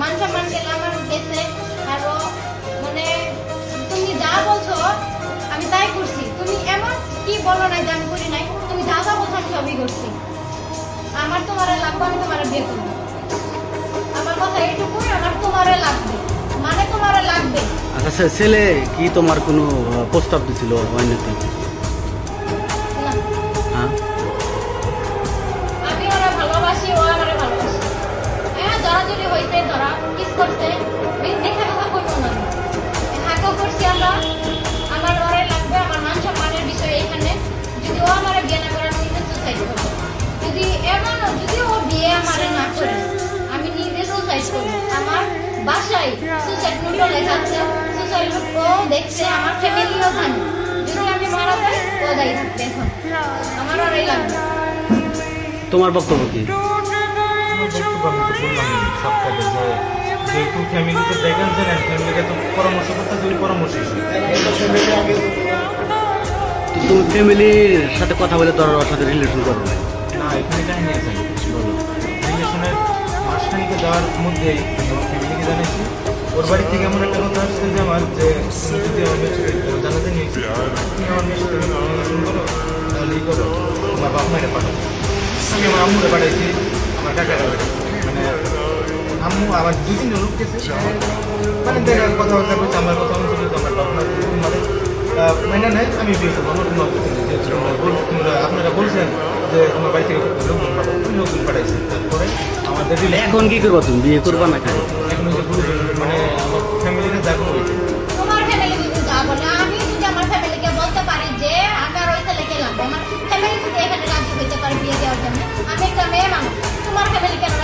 মান মানে তোমারে মানে লাগবে। আচ্ছা ছেলে কি তোমার কোনো প্রস্তাব দিছিল অন্যতে বাসায় সুসাইড নোট লেখা আছে। সুসাইড নোট ও দেখছে আমার ফ্যামিলিও জানে। যদি আমি মারা যাই ও দায়ী থাকবে এখন। আমার ওরাই লাগবে তোমার বক্তব্য কি? যেহেতু ফ্যামিলিতে দেখেন ফ্যামিলিকে তো পরামর্শ করতে যদি পরামর্শ তো তুমি ফ্যামিলির সাথে কথা বলে তোর সাথে রিলেশন করবে না এখানে কাহিনী আছে। বলো। মাসখানিকে যাওয়ার মধ্যেই আমার ফ্যামিলিকে জানিয়েছি ওর বাড়ি থেকে এমন একটা কথা আসছে যে আমার যে যদি আমার মেয়ের জানাতে নিয়েছি তুমি আমার মেয়ের সাথে রিলেশন করো তাহলে ই করো তোমার বাপ মায়ের পাঠাও আমি আমার আম্মুরে পাঠাইছি, আমার পাঠাইছি। মানে আম্মু আবার দুই তিনজন লোক গেছে। মানে দেখার কথা বার্তা করছে আমার কথা অনুযায়ী আমার বাপ মা মানে নেয় আমি বিয়ে করব, আমার কোনো আপত্তি নেই আপনারা বলছেন যে তোমার বাড়ি থেকে লোকজন তুমি লোকজন এখন কি করব তুমি? বিয়ে করবা না কেন? আমার ফ্যামিলি যদি এখানে রাজি বিয়ে দেওয়ার জন্য, আমি একটা মেয়ে মানুষ। তোমার ফ্যামিলি কেন